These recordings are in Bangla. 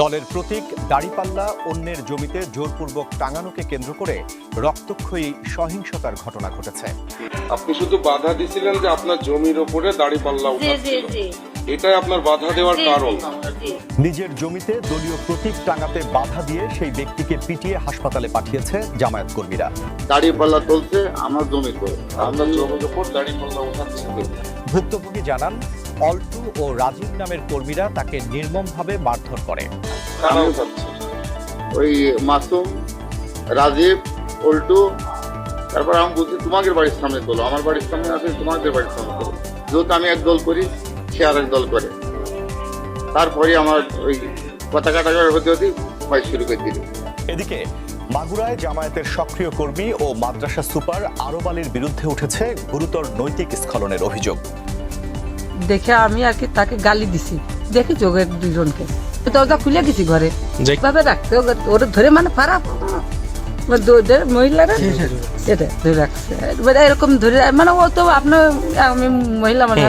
দলের প্রতীক দাড়িপাল্লা অন্যের জমিতে জোরপূর্বক টাঙানোকে কেন্দ্র করে রক্তক্ষয়ী সহিংসতার ঘটনা ঘটেছে। আপনি শুধু বাধা দিছিলেন যে আপনার জমির ওপরে দাড়ি পাল্লা জি জি। উঠাচ্ছিল এটাই আপনার বাধা দেওয়ার কারণ। নিজের জমিতে দলীয় প্রতীক টাঙাতে বাধা দিয়ে সেই ব্যক্তিকে পিটিয়ে হাসপাতালে পাঠিয়েছে জামায়াত কর্মীরা। দাড়িপাল্লা চলছে আমার জমির করে আপনার জমির ওপর দাড়ি পাল্লা ভুক্তভোগী জানান অল্টু ও রাজীব নামের কর্মীরা তাকে নির্মমভাবে মারধর করে। ওই মাসুম রাজীব উল্টু তারপর আমি বলছি তোমাদের বাড়ির সামনে তোলো আমার বাড়ির সামনে আছে তোমাদের বাড়ির সামনে তোলো। যেহেতু আমি এক দল করি সে আর এক দল করে। তারপরে আমার ওই কথা কাটাকাটি হতে হতে ভয় শুরু করে দিল। এদিকে মাগুরায় জামায়াতের সক্রিয় কর্মী ও মাদ্রাসা সুপার আরব আলীর বিরুদ্ধে উঠেছে গুরুতর নৈতিক স্খলনের অভিযোগ। দেখে আমি আর কি তাকে গালি দিছি। দেখি যোগের দুজনকে দরজা খুলে গেছি ঘরে। ভাবে রাখতে ওরা ধরে মানে খারাপ মহিলারা এটা ধরে রাখছে। এরকম ধরে মানে ও তো আপনার আমি মহিলা মানে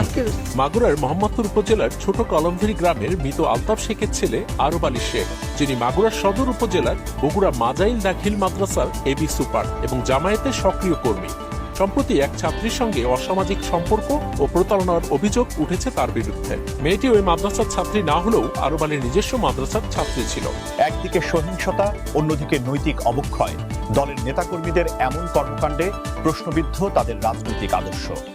মাগুরার মোহাম্মদপুর উপজেলার ছোট কলমভেরি গ্রামের মৃত আলতাফ শেখের ছেলে আরব আলী শেখ যিনি মাগুরার সদর উপজেলার বগুড়া মাজাইল দাখিল মাদ্রাসার এবি সুপার এবং জামায়াতের সক্রিয় কর্মী। সম্প্রতি এক ছাত্রীর সঙ্গে অসামাজিক সম্পর্ক ও প্রতারণার অভিযোগ উঠেছে তার বিরুদ্ধে। মেয়েটি ওই মাদ্রাসার ছাত্রী না হলেও আরবানের নিজস্ব মাদ্রাসার ছাত্রী ছিল। একদিকে সহিংসতা, অন্যদিকে নৈতিক অবক্ষয়। দলের নেতাকর্মীদের এমন কর্মকাণ্ডে প্রশ্নবিদ্ধ তাদের রাজনৈতিক আদর্শ।